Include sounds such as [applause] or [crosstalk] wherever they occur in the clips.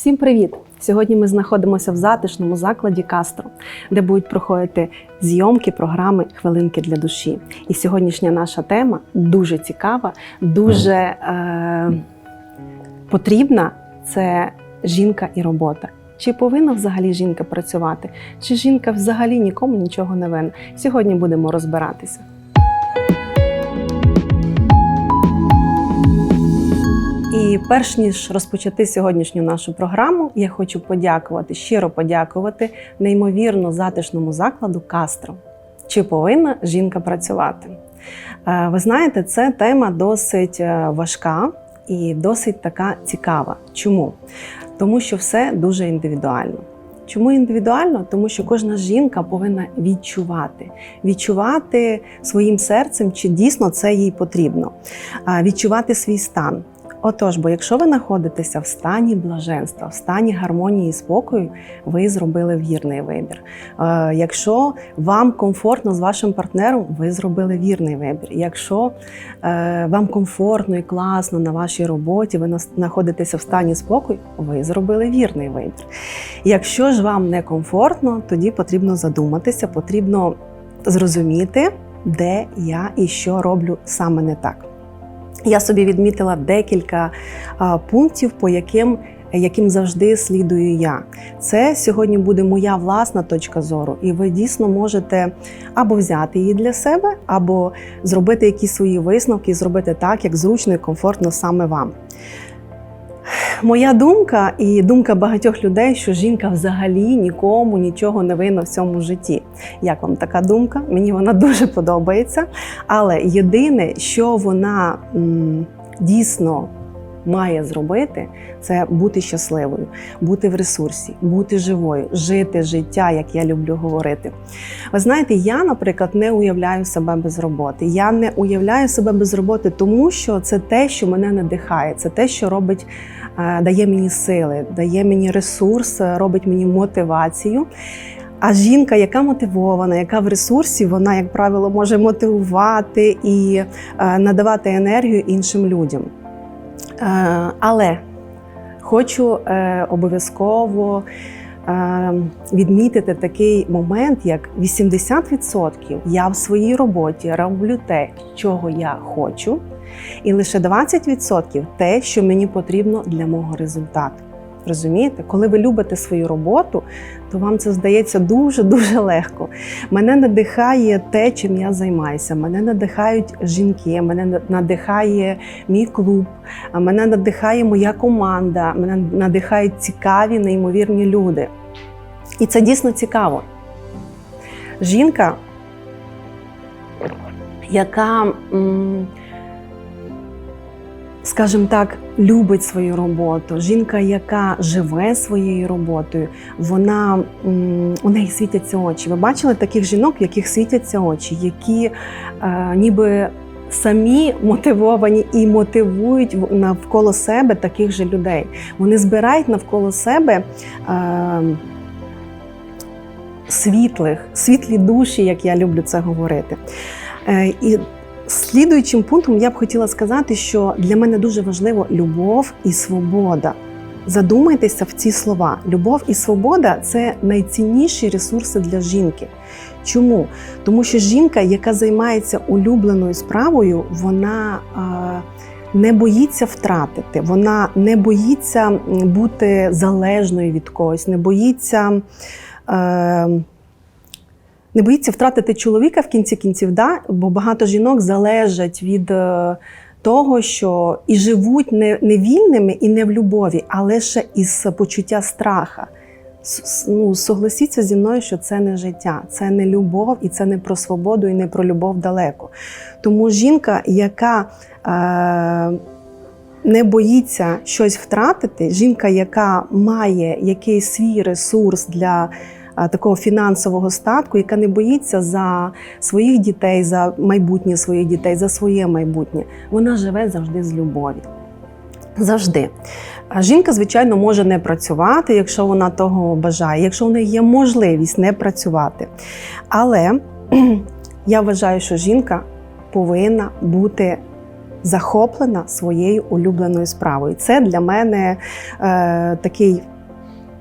Всім привіт! Сьогодні ми знаходимося в затишному закладі Кастро, де будуть проходити зйомки програми Хвилинки для душі. І сьогоднішня наша тема дуже цікава, дуже е, потрібна це жінка і робота. Чи повинна взагалі жінка працювати? Чи жінка взагалі нікому нічого не винна? Сьогодні будемо розбиратися. І перш ніж розпочати сьогоднішню нашу програму, я хочу подякувати, щиро подякувати неймовірно затишному закладу Кастро. Чи повинна жінка працювати? Е, Ви знаєте, це тема досить е, важка і досить така цікава. Чому? Тому що все дуже індивідуально. Чому індивідуально? Тому що кожна жінка повинна відчувати, відчувати своїм серцем, чи дійсно це їй потрібно, відчувати свій стан. Отож, бо якщо ви знаходитеся в стані блаженства, в стані гармонії і спокою, ви зробили вірний вибір. Е, Якщо вам комфортно з вашим партнером, ви зробили вірний вибір. Якщо е, вам комфортно і класно на вашій роботі, ви знаходитеся в стані спокою, ви зробили вірний вибір. Якщо ж вам не комфортно, тоді потрібно задуматися, потрібно зрозуміти, де я і що роблю саме не так. Я собі відмітила декілька пунктів, по яким, яким завжди слідую я. Це сьогодні буде моя власна точка зору, і ви дійсно можете або взяти її для себе, або зробити якісь свої висновки зробити так, як зручно і комфортно саме вам. Моя думка і думка багатьох людей, що жінка взагалі нікому нічого не винна в цьому житті. Як вам така думка? Мені вона [laughs] дуже подобається. Але єдине, що вона м, дійсно має зробити, це бути щасливою, бути в ресурсі, бути живою, жити життя, як я люблю говорити. Ви знаєте, я, наприклад, не уявляю себе без роботи. Я не уявляю себе без роботи, тому що це те, що мене надихає, це те, що робить, дає мені сили, дає мені ресурс, е, робить мені мотивацію. А жінка, яка мотивована, яка в ресурсі, вона, як правило, може мотивувати і е, надавати енергію іншим людям. Е, Але хочу е, обов'язково е, відмітити такий момент, як 80% я в своїй роботі роблю те, чого я хочу, і лише 20% те, що мені потрібно для мого результату. Розумієте, коли ви любите свою роботу, то вам це здається дуже дуже легко. Мене надихає те, чим я займаюся. Мене надихають жінки, мене надихає мій клуб, мене надихає моя команда, мене надихають цікаві, неймовірні люди. І це дійсно цікаво. Жінка, яка, м, скажімо так, любить свою роботу, жінка, яка живе своєю роботою, вона у неї світяться очі. Ви бачили таких жінок, в яких світяться очі, які е, ніби самі мотивовані і мотивують навколо себе таких же людей. Вони збирають навколо себе. Е, Світлих, світлі душі, як я люблю це говорити. Е, І слідуючим пунктом я б хотіла сказати, що для мене дуже важливо любов і свобода. Задумайтеся в ці слова. Любов і свобода це найцінніші ресурси для жінки. Чому? Тому що жінка, яка займається улюбленою справою, вона е, не боїться втратити, вона не боїться бути залежною від когось, не боїться. Е, не боїться втратити чоловіка в кінці кінців, да? бо багато жінок залежать від е, того, що і живуть не, не вільними і не в любові, а лише із почуття страха. Ну, согласіться зі мною, що це не життя, це не любов, і це не про свободу, і не про любов далеко. Тому жінка, яка е, не боїться щось втратити, жінка, яка має якийсь свій ресурс для такого фінансового статку, яка не боїться за своїх дітей, за майбутнє своїх дітей, за своє майбутнє, вона живе завжди з любові. Завжди. Жінка, звичайно, може не працювати, якщо вона того бажає, якщо в неї є можливість не працювати. Але [clears throat] я вважаю, що жінка повинна бути захоплена своєю улюбленою справою. Це для мене е, такий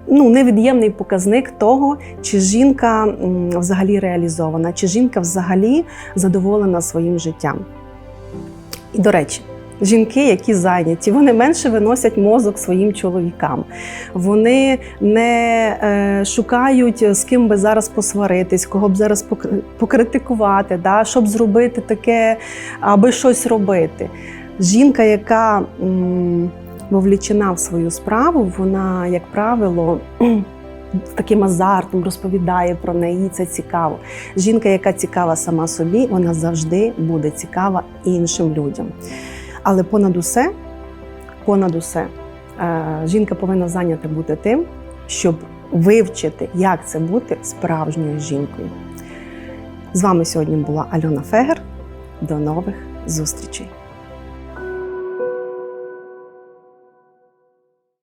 ну, невід'ємний показник того, чи жінка взагалі реалізована, чи жінка взагалі задоволена своїм життям. І до речі, жінки, які зайняті, вони менше виносять мозок своїм чоловікам. Вони не е, шукають, з ким би зараз посваритись, кого б зараз покритикувати, да, щоб зробити таке, аби щось робити. Жінка, яка м, вовлічена в свою справу, вона, як правило, [clears throat] з таким азартом розповідає про неї, це цікаво. Жінка, яка цікава сама собі, вона завжди буде цікава іншим людям. Але понад усе, понад усе, е, жінка повинна зайнята бути тим, щоб вивчити, як це бути справжньою жінкою. З вами сьогодні була Альона Фегер. До нових зустрічей!